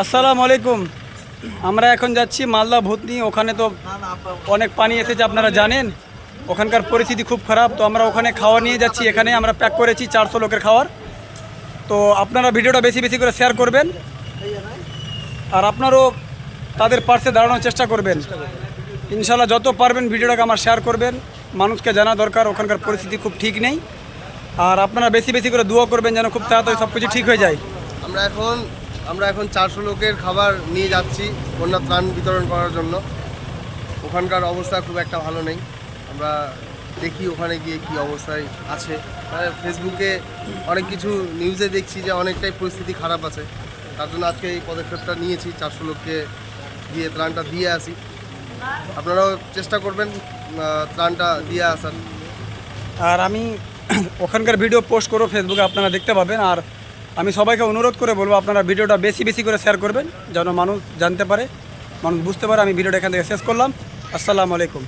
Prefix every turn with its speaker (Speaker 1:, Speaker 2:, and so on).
Speaker 1: আসসালামু আলাইকুম। আমরা এখন যাচ্ছি মালদা ভূতনি। ওখানে তো অনেক পানি এসেছে, আপনারা জানেন। ওখানকার পরিস্থিতি খুব খারাপ। তো আমরা ওখানে খাওয়া নিয়ে যাচ্ছি। এখানে আমরা প্যাক করেছি চারশো লোকের খাওয়ার। তো আপনারা ভিডিওটা বেশি বেশি করে শেয়ার করবেন। আর আপনারও তাদের পার্শ্বে দাঁড়ানোর চেষ্টা করবেন। ইনশাল্লাহ যত পারবেন ভিডিওটাকে আমার শেয়ার করবেন। মানুষকে জানা দরকার, ওখানকার পরিস্থিতি খুব ঠিক নেই। আর আপনারা বেশি বেশি করে দোয়া করবেন যেন খুব তাড়াতাড়ি সব কিছু ঠিক হয়ে যায়।
Speaker 2: আমরা এখন আমরা এখন চারশো লোকের খাবার নিয়ে যাচ্ছি, বন্যা ত্রাণ বিতরণ করার জন্য। ওখানকার অবস্থা খুব একটা ভালো নেই। আমরা দেখি ওখানে গিয়ে কি অবস্থায় আছে। মানে ফেসবুকে অনেক কিছু নিউজে দেখছি যে অনেকটাই পরিস্থিতি খারাপ আছে। তার জন্য আজকে এই পদক্ষেপটা নিয়েছি, চারশো লোককে দিয়ে ত্রাণটা দিয়ে আসি। আপনারাও চেষ্টা করবেন ত্রাণটা দিয়ে আসার।
Speaker 1: আর আমি ওখানকার ভিডিও পোস্ট করব ফেসবুকে আপনারা দেখতে পাবেন। আর আমি সবাইকে অনুরোধ করে বলব, আপনারা ভিডিওটা বেশি বেশি করে শেয়ার করবেন, যেন মানুষ জানতে পারে, মানুষ বুঝতে পারে, আমি ভিডিওটা এখান থেকে শেষ করলাম। আসসালামু আলাইকুম।